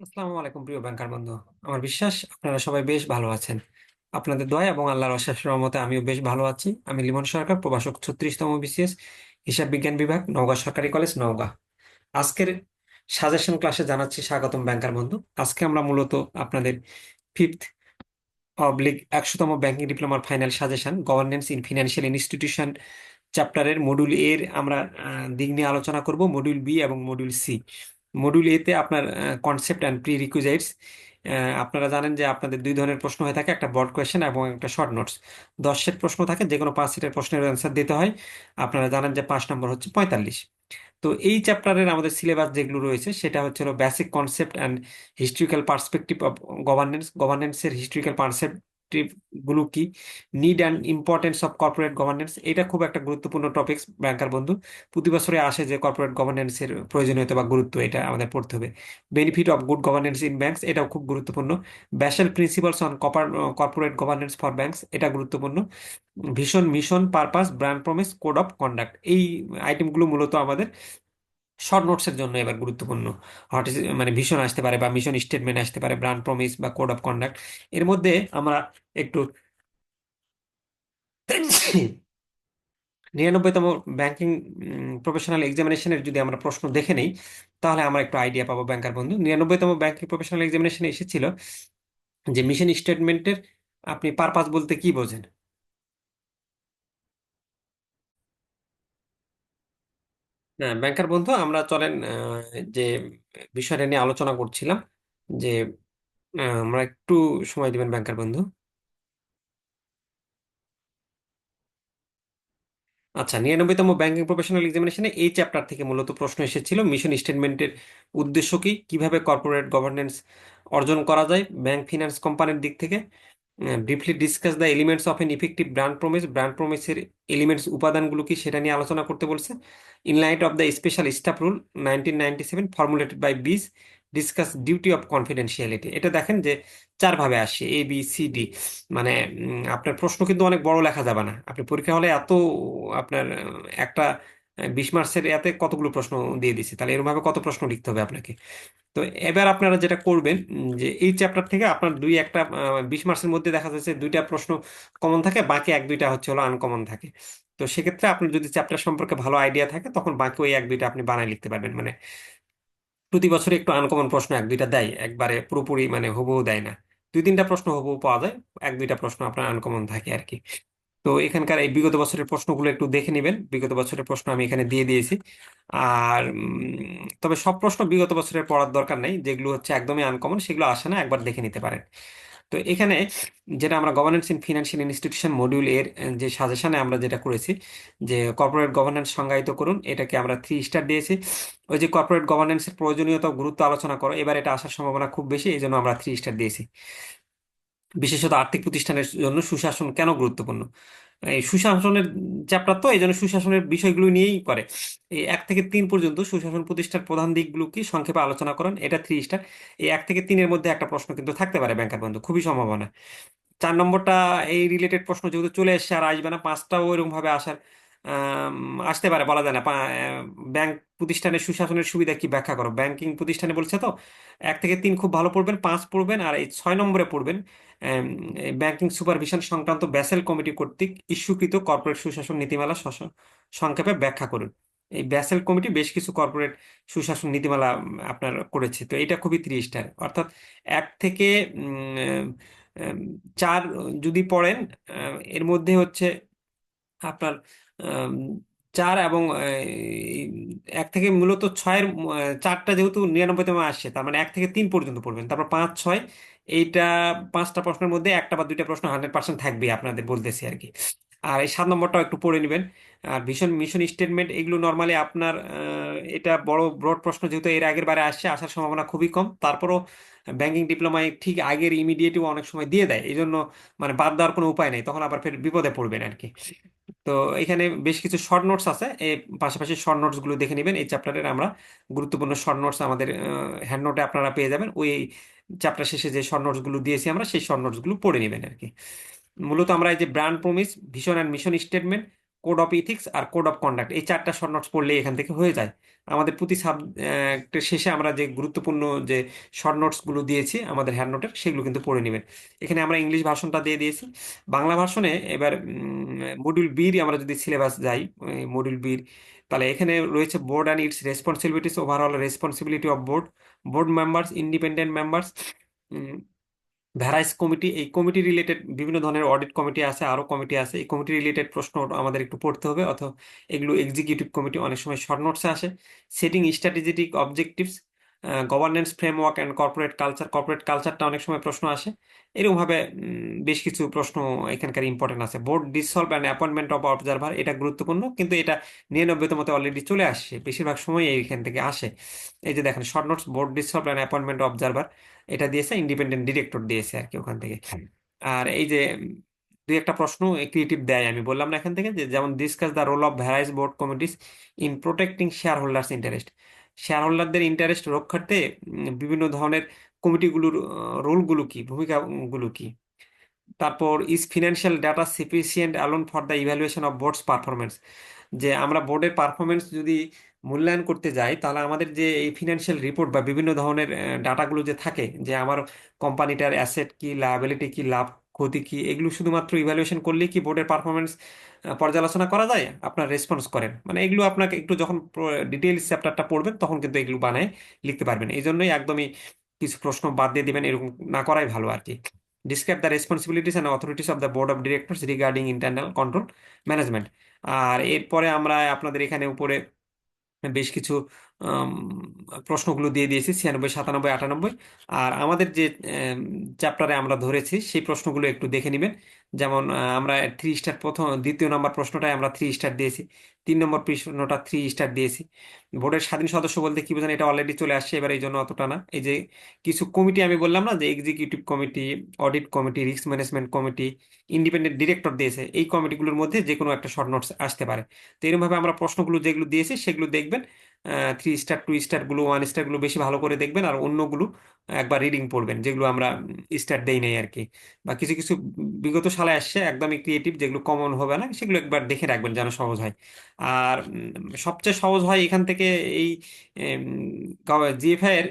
আসসালামু আলাইকুম, প্রিয় ব্যাংকার বন্ধু। আমার বিশ্বাস, আপনারা সবাই বেশ ভালো আছেন। আপনাদের দয়া এবং আল্লাহর অশেষ রহমতে আমিও বেশ ভালো আছি। আমি লিমন সরকার, প্রভাষক ছত্রিশতম বিসিএস, হিসাব বিজ্ঞান বিভাগ, নওগাঁ সরকারি কলেজ, নওগাঁ। আজকের সাজেশন ক্লাসে জানাচ্ছি স্বাগতম ব্যাংকার বন্ধু। আজকে আমরা মূলত আপনাদের ফিফথ অবলিক একশোতম banking ডিপ্লোমার final suggestion, governance in financial institution চ্যাপ্টারের মডিউল এর আমরা দিক নিয়ে আলোচনা করব মডিউল বি এবং মডিউল সি। মডিউল এতে আপনার কনসেপ্ট অ্যান্ড প্রি রিকুইজাইটস আপনারা জানেন যে আপনাদের দুই ধরনের প্রশ্ন হয়ে থাকে, একটা বড় কোয়েশ্চেন এবং একটা শর্ট নোটস দশ সেট প্রশ্ন থাকে যে কোনো পাঁচ সেটের প্রশ্নের অ্যান্সার দিতে হয়। আপনারা জানেন যে পাঁচ নম্বর হচ্ছে পঁয়তাল্লিশ। তো এই চ্যাপ্টারের আমাদের সিলেবাস যেগুলো রয়েছে, সেটা হচ্ছে হলো basic concept and historical perspective of governance গভর্নেন্সের historical perspective গুলো কি? Need and importance of corporate governance এটা খুব একটা গুরুত্বপূর্ণ টপিকস ব্যাংকার বন্ধু। প্রতি বছরে আসে যে কর্পোরেট গভর্নেন্সের প্রয়োজনীয়তা বা গুরুত্ব, এটা আমাদের পড়তে হবে। Benefit of good governance in banks এটাও খুব গুরুত্বপূর্ণ। Basel principles on copper corporate governance for banks এটা গুরুত্বপূর্ণ। ভীষণ mission purpose brand promise code of conduct এই আইটেমগুলো মূলত আমাদের শর্ট নোটসের জন্য এবার গুরুত্বপূর্ণ। হট মানে ভিশন আসতে পারে বা মিশন স্টেটমেন্ট আসতে পারে ব্র্যান্ড প্রমিস বা কোড অফ কন্ডাক্ট এর মধ্যে আমরা একটু নিরানব্বইতম ব্যাংকিং প্রফেশনাল এক্সামিনেশনের যদি আমরা প্রশ্ন দেখে নেই, তাহলে আমরা একটু আইডিয়া পাবো ব্যাংকার বন্ধু। নিরানব্বইতম ব্যাংকিং প্রফেশনাল এক্সামিনেশনে এসেছিল যে মিশন স্টেটমেন্টের আপনি পারপাস বলতে কি বোঝেন? হ্যাঁ ব্যাংকার বন্ধু আমরা চলেন আহ, যে বিষয়টা নিয়ে আলোচনা করছিলাম যে আহ, আমরা একটু সময় দিবেন ব্যাংকার বন্ধু। আচ্ছা নিরানব্বইতম ব্যাংকিং প্রফেশনাল এক্সামিনেশনে এই চ্যাপ্টার থেকে মূলত প্রশ্ন এসেছিল মিশন স্টেটমেন্টের উদ্দেশ্য কি? কীভাবে কর্পোরেট গভর্নেন্স অর্জন করা যায় ব্যাংক ফিনান্স কোম্পানির দিক থেকে? Briefly discuss the elements of an effective brand promise brand প্রমিসের elements উপাদানগুলো কি সেটা নিয়ে আলোচনা করতে বলছে। In light of the special staff rule nineteen ninety seven formulated by BIS discuss duty of confidentiality এটা দেখেন যে চার ভাবে আসে এ বি সি ডি মানে আপনার প্রশ্ন কিন্তু অনেক বড় লেখা যাবে না। আপনি পরীক্ষা হলে এত, আপনার, একটা বিশ মার্কসের এতে কতগুলো প্রশ্ন দিয়ে দিচ্ছে তাহলে এরকম ভাবে কত প্রশ্ন লিখতে হবে আপনাকে? তো এবার আপনারা যেটা করবেন যে এই চ্যাপ্টার থেকে আপনার দুই একটা বিশ মার্কসের মধ্যে দেখা যাচ্ছে দুইটা প্রশ্ন কমন থাকে, বাকি এক দুইটা হচ্ছে হলো আনকমন থাকে। তো সেক্ষেত্রে আপনার যদি চ্যাপ্টার সম্পর্কে ভালো আইডিয়া থাকে, তখন বাকি ওই এক দুইটা আপনি বানায় লিখতে পারবেন। মানে প্রতি বছর একটু আনকমন প্রশ্ন এক দুইটা দেয়, একবারে পুরোপুরি মানে হুবহু দেয় না। দুই তিনটা প্রশ্ন হুবহু পাওয়া যায়, এক দুইটা প্রশ্ন আপনার আনকমন থাকে আর কি। তো এখানকার এই বিগত বছরের প্রশ্নগুলো একটু দেখে নেবেন। বিগত বছরের প্রশ্ন আমি এখানে দিয়ে দিয়েছি। আর তবে সব প্রশ্ন বিগত বছরের পড়ার দরকার নেই। যেগুলো হচ্ছে একদমই আনকমন সেগুলো আসে না, একবার দেখে নিতে পারেন। তো এখানে যেটা আমরা governance in financial institution module এর যে সাজেশনে আমরা যেটা করেছি, যে কর্পোরেট গভর্নেন্স সংজ্ঞায়িত করুন। এটাকে আমরা থ্রি স্টার দিয়েছি। ওই যে কর্পোরেট গভর্নেন্সের প্রয়োজনীয়তা গুরুত্ব আলোচনা করো। এবার এটা আসার সম্ভাবনা খুব বেশি এই জন্য আমরা থ্রি স্টার দিয়েছি। বিশেষত আর্থিক প্রতিষ্ঠানের জন্য সুশাসন কেন গুরুত্বপূর্ণ? এই সুশাসনের চ্যাপ্টার তো এই জন্য সুশাসনের বিষয়গুলো নিয়েই করে। এই এক থেকে তিন পর্যন্ত সুশাসন প্রতিষ্ঠার প্রধান দিকগুলো কি? সংক্ষেপে আলোচনা করেন, এটা থ্রি স্টার এই এক থেকে তিনের মধ্যে একটা প্রশ্ন কিন্তু থাকতে পারে ব্যাংকার বন্ধু, খুবই সম্ভাবনা। চার নম্বরটা এই রিলেটেড প্রশ্ন যেহেতু চলে এসছে আর আসবে না, পাঁচটাও ওইরকম ভাবে আসার আসতে পারে, বলা যায় না। ব্যাংক প্রতিষ্ঠানের সুশাসনের সুবিধা কি ব্যাখ্যা করো? ব্যাংকিং প্রতিষ্ঠানে বলছে তো, এক থেকে তিন খুব ভালো পড়বেন, পাঁচ পড়বেন, আর এই ছয় নম্বরে পড়বেন ব্যাংকিং সুপারভিশন সংক্রান্ত ব্যাসেল কমিটি কর্তৃক ইস্যুকৃত কর্পোরেট সুশাসন নীতিমালা সংক্ষেপে ব্যাখ্যা করুন। এই ব্যাসেল কমিটি বেশ কিছু কর্পোরেট সুশাসন নীতিমালা আপনার করেছে। তো এটা খুবই থ্রি স্টার অর্থাৎ এক থেকে চার যদি পড়েন এর মধ্যে হচ্ছে আপনার চার এবং এক থেকে মূলত ছয়ের চারটা যেহেতু নিরানব্বইতম আসছে তার মানে এক থেকে তিন পর্যন্ত পড়বেন। তারপর পাঁচ ছয় এইটা পাঁচটা প্রশ্নের মধ্যে একটা বা দুইটা প্রশ্ন হান্ড্রেড পার্সেন্ট থাকবে আপনাদের বলতেছি আর কি। আর এই সাত নম্বরটাও একটু পড়ে নেবেন। আর ভীষণ মিশন স্টেটমেন্ট এগুলো নর্মালি আপনার আহ, এটা বড় ব্রড প্রশ্ন যেহেতু এর আগের বারে আসছে আসার সম্ভাবনা খুবই কম। তারপরও ব্যাংকিং ডিপ্লোমায় ঠিক আগের ইমিডিয়েটও অনেক সময় দিয়ে দেয়। এই জন্য মানে বাদ দেওয়ার কোনো উপায় নেই তখন আবার ফের বিপদে পড়বেন আর কি। তো এখানে বেশ কিছু শর্ট নোটস আছে। এই পাশাপাশি শর্ট নোটসগুলো দেখে নেবেন। এই চ্যাপ্টারের আমরা গুরুত্বপূর্ণ শর্ট নোটস আমাদের হ্যান্ড নোটে আপনারা পেয়ে যাবেন। ওই চ্যাপ্টার শেষে যে শর্ট নোটসগুলো দিয়েছি আমরা, সেই শর্ট নোটসগুলো পড়ে নেবেন আর কি। মূলত আমরা এই যে brand promise vision and mission statement code of ethics R code of conduct এই চারটা শর্ট নোটস পড়লে এখান থেকে হয়ে যায়। আমাদের প্রতি সাবজেক্টের শেষে আমরা যে গুরুত্বপূর্ণ যে শর্ট নোটসগুলো দিয়েছি, আমাদের হ্যান্ড নোটের সেগুলো কিন্তু পড়ে নেবেন। এখানে আমরা ইংলিশ ভার্সনটা দিয়ে দিয়েছি। বাংলা ভার্সনে এবার মডিউল বির আমরা যদি সিলেবাস যাই মডিউল বির তাহলে এখানে রয়েছে board and its responsibilities overall responsibility of board board members independent members various committee, এই কমিটি রিলেটেড বিভিন্ন ধরনের অডিট কমিটি আছে, আরও কমিটি আছে। এই কমিটি রিলেটেড প্রশ্ন আমাদের একটু পড়তে হবে, অথবা এগুলো এক্সিকিউটিভ কমিটি অনেক সময় শর্ট নোটসে আসে। Setting strategic objectives governance framework and corporate culture corporate কালচারটা অনেক সময় প্রশ্ন আসে। এরকমভাবে বেশ কিছু প্রশ্ন এখানকার ইম্পর্টেন্ট আছে। Board dissolve and appointment of observer এটা গুরুত্বপূর্ণ কিন্তু এটা নিরানব্বইতমতে অলরেডি চলে আসছে। বেশিরভাগ সময় এইখান থেকে আসে। এই যে দেখেন short notes board dissolve and appointment observer এটা দিয়েছে ইন্ডিপেন্ডেন্ট ডিরেক্টর দিয়েছে আর কি ওখান থেকে। আর এই যে দুই একটা প্রশ্ন ক্রিয়েটিভ দেয় আমি বললাম না এখান থেকে যে যেমন discuss the role of various board committees in protecting share holders interest share হোল্ডারদের ইন্টারেস্ট রক্ষার্থে বিভিন্ন ধরনের কমিটিগুলোর রোলগুলো কি, ভূমিকাগুলো কি? তারপর is financial data sufficient alone for the evaluation of boards performance যে আমরা বোর্ডের পারফরমেন্স যদি মূল্যায়ন করতে যাই, তাহলে আমাদের যে এই ফিনান্সিয়াল রিপোর্ট বা বিভিন্ন ধরনের ডাটাগুলো যে থাকে, যে আমার কোম্পানিটার অ্যাসেট কি লায়াবিলিটি কি, লাভ ক্ষতি কি? এগুলো শুধুমাত্র ইভ্যালুয়েশন করলেই কি বোর্ডের পারফরমেন্স পর্যালোচনা করা যায়? আপনার রেসপন্স করেন। মানে এগুলো আপনাকে একটু যখন ডিটেইলস চ্যাপ্টারটা পড়বেন তখন কিন্তু এগুলো বানায় লিখতে পারবেন। এই জন্যই একদমই কিছু প্রশ্ন বাদ দিয়ে দিবেন, এরকম না করাই ভালো আর কি। Describe the responsibilities and authorities of the board of directors regarding internal control management আর এরপরে আমরা আপনাদের এখানে উপরে বেশ কিছু প্রশ্নগুলো দিয়ে দিয়েছি, ছিয়ানব্বই, সাতানব্বই, আটানব্বই। আর আমাদের যে চ্যাপ্টারে আমরা ধরেছি, সেই প্রশ্নগুলো একটু দেখে নেবেন। যেমন আমরা থ্রি স্টার প্রথম, দ্বিতীয় নম্বর প্রশ্নটায় আমরা থ্রি স্টার দিয়েছি। তিন নম্বর প্রশ্নটা থ্রি স্টার দিয়েছি। বোর্ডের স্বাধীন সদস্য বলতে কি বোঝেন, এটা অলরেডি চলে আসছে, এবার এই জন্য অতটা না। এই যে, কিছু কমিটি আমি বললাম না, যে executive committee audit committee risk management committee independent director দিয়েছে। এই কমিটিগুলোর মধ্যে যে কোনো একটা শর্ট নোটস আসতে পারে। তো এরকমভাবে আমরা প্রশ্নগুলো যেগুলো দিয়েছি, সেগুলো দেখবেন। থ্রি স্টার টু স্টারগুলো ওয়ান স্টারগুলো বেশি ভালো করে দেখবেন আর অন্যগুলো একবার রিডিং পড়বেন, যেগুলো আমরা স্টার দেই নাই আর কি বা কিছু কিছু বিগত সালে আসছে, একদমই ক্রিয়েটিভ যেগুলো কমন হবে না, সেগুলো একবার দেখে রাখবেন যেন সহজ হয়। আর সবচেয়ে সহজ হয় এখান থেকে এই জিএফআই এর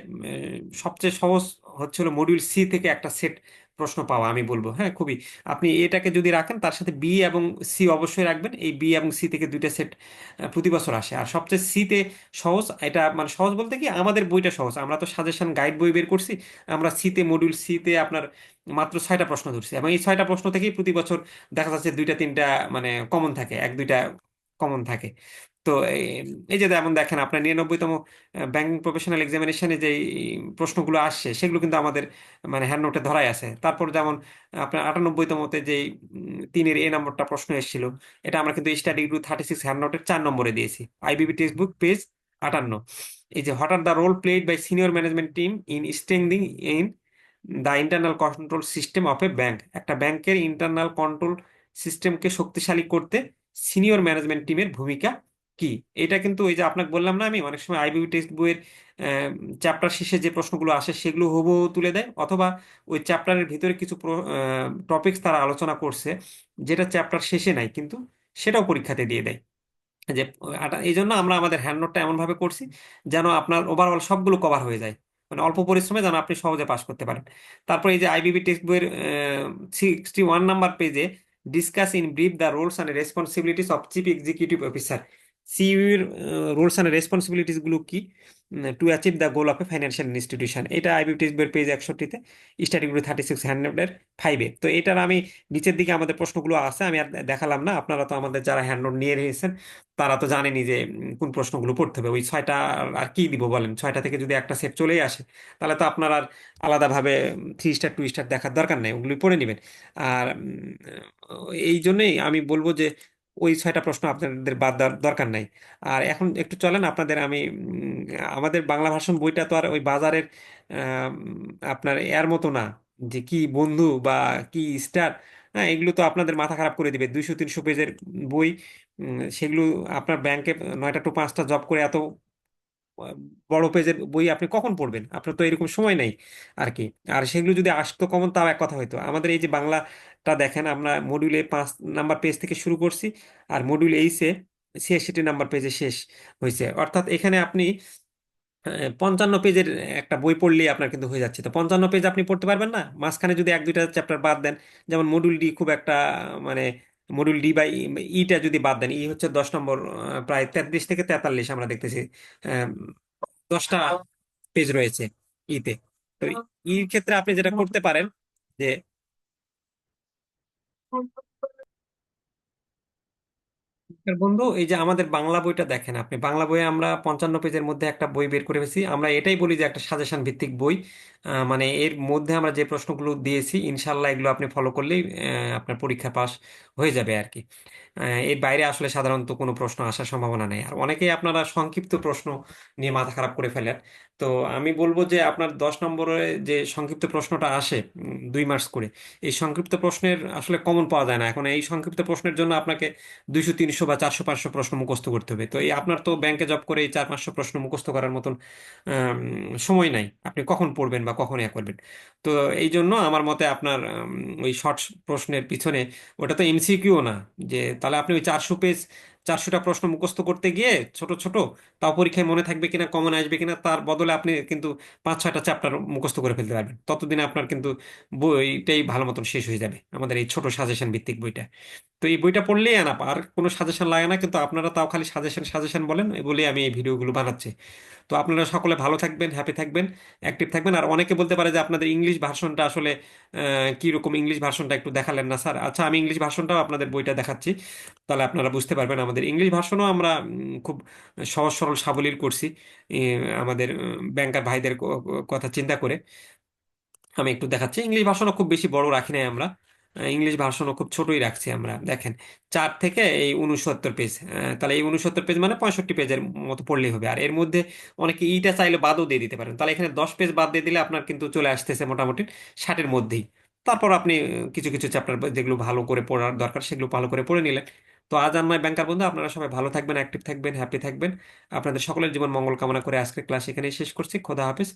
সবচেয়ে সহজ হচ্ছে মডিউল সি থেকে একটা সেট প্রশ্ন পাওয়া, আমি বলব। হ্যাঁ খুবই। আপনি এটাকে যদি রাখেন, তার সাথে বি এবং সি অবশ্যই রাখবেন। এই বি এবং সি থেকে দুইটা সেট প্রতি বছর আসে। আর সবচেয়ে সিতে সহজ, এটা মানে সহজ বলতে কি, আমাদের বইটা সহজ। আমরা তো সাজেশন গাইড বই বের করছি, আমরা সিতে মডিউল সিতে আপনার মাত্র ছয়টা প্রশ্ন ধরছি। এবং এই ছয়টা প্রশ্ন থেকেই প্রতি বছর দেখা যাচ্ছে দুইটা, তিনটা মানে কমন থাকে, এক, দুইটা কমন থাকে। তো এই যে যেমন দেখেন আপনার নিরানব্বইতম ব্যাংকিং প্রফেশনাল এক্সামিনেশনে যে প্রশ্নগুলো আসছে, সেগুলো কিন্তু আমাদের মানে হ্যান্ড নোটে ধরাই আছে। তারপর যেমন, আপনার আটানব্বইতমতে যে তিনের এ নম্বরটা প্রশ্ন এসেছিল, এটা আমরা কিন্তু study group thirty six hand নোটের চার নম্বরে দিয়েছি। আইবিবি টেক্সট বুক পেজ আটান্ন। এই যে what are the role played by senior management team in strengthening in the internal control system of a bank একটা ব্যাংকের ইন্টারনাল কন্ট্রোল সিস্টেমকে শক্তিশালী করতে সিনিয়র ম্যানেজমেন্ট টিমের ভূমিকা কি? এটা কিন্তু ওই যে আপনাকে বললাম না আমি, অনেক সময় আইবিবি টেক্সট বইয়ের চ্যাপ্টার শেষে যে প্রশ্নগুলো আসে সেগুলো হুবহু তুলে দেয়। অথবা ওই চ্যাপ্টারের ভিতরে কিছু টপিকস তারা আলোচনা করছে, যেটা চ্যাপ্টার শেষে নাই কিন্তু সেটাও পরীক্ষাতে দিয়ে দেয়। যে এই জন্য আমরা আমাদের হ্যান্ড নোটটা এমনভাবে করছি যেন আপনার ওভারঅল সবগুলো কভার হয়ে যায়। মানে অল্প পরিশ্রমে যেন আপনি সহজে পাস করতে পারেন। তারপর এই যে আইবিবি টেক্সট বইয়ের সিক্সটি ওয়ান নাম্বার পেজে discuss in brief the roles and responsibilities of chief executive officer সিইউর roles and রেসপন্সিবিলিটিসগুলো কি? To achieve the goal of a financial institution এটা আইবিটিএস বইয়ের পেজ একষট্টিতে স্টাডিগুলো থার্টি সিক্স হ্যান্ড্রেডের ফাইভে তো এটার আমি নিচের দিকে আমাদের প্রশ্নগুলো আছে, আমি আর দেখালাম না, আপনারা তো আমাদের যারা হ্যান্ডনোট নিয়ে নিয়েছেন তারা তো জানেনই যে কোন প্রশ্নগুলো পড়তে হবে। ওই ছয়টা আর কি দিব বলেন? ছয়টা থেকে যদি একটা সেট চলেই আসে, তাহলে তো আপনার আর আলাদাভাবে থ্রি স্টার টু স্টার দেখার দরকার নেই ওগুলি পড়ে নেবেন। আর এই জন্যই আমি বলব যে ওই ছয়টা প্রশ্ন আপনাদের বাদ দরকার নাই। আর এখন একটু চলেন, আপনাদের আমি আমাদের বাংলা ভাষণ বইটা তো আর ওই বাজারের আপনার এর মতো না, যে কি বন্ধু বা কি স্টার হ্যাঁ এগুলো তো আপনাদের মাথা খারাপ করে দিবে। দুইশো তিনশো পেজের বই সেগুলো আপনার ব্যাংকে নয়টা টু পাঁচটা জব করে এত বড় পেজের বই আপনি কখন পড়বেন? আপনার তো এরকম সময় নেই আর কি। আর সেগুলো যদি আসতো কমন, তাও এক কথা হইতো আমাদের এই যে বাংলাটা দেখেন আমরা মডিউলে পাঁচ নাম্বার পেজ থেকে শুরু করছি আর মডিউল এইসে ছিয়াশিটি নাম্বার পেজে শেষ হয়েছে অর্থাৎ এখানে আপনি পঞ্চান্ন পেজের একটা বই পড়লেই আপনার কিন্তু হয়ে যাচ্ছে। তো পঞ্চান্ন পেজ আপনি পড়তে পারবেন না? মাঝখানে যদি এক দুইটা চ্যাপ্টার বাদ দেন যেমন মডিউল ডি খুব একটা মানে মডিউল ডি বা ইটা যদি বাদ দেন ই হচ্ছে দশ নম্বর প্রায় তেত্রিশ থেকে তেতাল্লিশ আমরা দেখতেছি আহ, দশটা পেজ রয়েছে ইতে তো। ইর ক্ষেত্রে আপনি যেটা করতে পারেন যে Thank you. আর বন্ধু। এই যে আমাদের বাংলা বইটা দেখেন আপনি। বাংলা বইয়ে আমরা পঞ্চান্ন পেজের মধ্যে একটা বই বের করে ফেছি আমরা এটাই বলি যে একটা সাজেশন ভিত্তিক বই। মানে এর মধ্যে আমরা যে প্রশ্নগুলো দিয়েছি ইনশাল্লাহ এগুলো আপনি ফলো করলেই আপনার পরীক্ষা পাস হয়ে যাবে আর কি এর বাইরে আসলে সাধারণত কোনো প্রশ্ন আসার সম্ভাবনা নেই। আর অনেকেই আপনারা সংক্ষিপ্ত প্রশ্ন নিয়ে মাথা খারাপ করে ফেলেন। তো আমি বলব যে আপনার দশ নম্বরে যে সংক্ষিপ্ত প্রশ্নটা আসে দুই মার্কস করে, এই সংক্ষিপ্ত প্রশ্নের আসলে কমন পাওয়া যায় না। এখন এই সংক্ষিপ্ত প্রশ্নের জন্য আপনাকে দুইশো তিনশো বা চারশো, পাঁচশো প্রশ্ন মুখস্থ করতে হবে। তো এই আপনার তো ব্যাংকে জব করে এই চার, পাঁচশো প্রশ্ন মুখস্থ করার মতন সময় নাই। আপনি কখন পড়বেন বা কখন ইয়া করবেন? তো এই জন্য আমার মতে আপনার ওই শর্ট প্রশ্নের পিছনে ওটা তো এমসিকিউ না। যে তাহলে আপনি ওই চারশো পেজ চারশোটা প্রশ্ন মুখস্থ করতে গিয়ে ছোট ছোট তাও পরীক্ষায় মনে থাকবে কিনা কমন আসবে কিনা তার বদলে আপনি কিন্তু পাঁচ ছয়টা চ্যাপ্টার মুখস্থ করে ফেলতে পারবেন। ততদিনে আপনার কিন্তু বইটাই ভালো মতন শেষ হয়ে যাবে আমাদের এই ছোট সাজেশন ভিত্তিক বইটা। তো এই বইটা পড়লেই আনা আর কোনো সাজেশন লাগে না কিন্তু আপনারা তাও খালি সাজেশন সাজেশন বলেন বলেই আমি এই ভিডিওগুলো বানাচ্ছি। তো আপনারা সকলে ভালো থাকবেন হ্যাপি থাকবেন অ্যাক্টিভ থাকবেন। আর অনেকে বলতে পারে যে আপনাদের ইংলিশ ভার্সনটা আসলে আহ, কি রকম ইংলিশ ভার্সনটা একটু দেখালেন না স্যার। আচ্ছা আমি ইংলিশ ভার্সনটাও আপনাদের বইটা দেখাচ্ছি তাহলে আপনারা বুঝতে পারবেন আমাদের ইংলিশ ভার্সনও আমরা খুব সহজ সরল সাবলীল করছি আমাদের ব্যাংকার ভাইদের কথা চিন্তা করে। আমি একটু দেখাচ্ছি, ইংলিশ ভার্সনও খুব বেশি বড় রাখি নাই আমরা। ইংলিশ ভার্সনও খুব ছোটই রাখছি আমরা, দেখেন। চার থেকে এই উনসত্তর পেজ তাহলে এই উনসত্তর পেজ মানে পঁয়ষট্টি পেজের মতো পড়লেই হবে। আর এর মধ্যে অনেকে ইটা চাইলে বাদও দিয়ে দিতে পারেন। তাহলে এখানে দশ পেজ বাদ দিয়ে দিলে আপনার কিন্তু চলে আসতেছে মোটামুটি ষাটের মধ্যেই। তারপর আপনি, কিছু কিছু চ্যাপ্টার যেগুলো ভালো করে পড়ার দরকার, সেগুলো ভালো করে পড়ে নিলেন। তো আজ আমার ব্যাংকার বন্ধু। আপনারা সবাই ভালো থাকবেন অ্যাক্টিভ থাকবেন হ্যাপি থাকবেন। আপনাদের সকলের জীবন মঙ্গল কামনা করে আজকের ক্লাস এখানেই শেষ করছি। খোদা হাফেজ।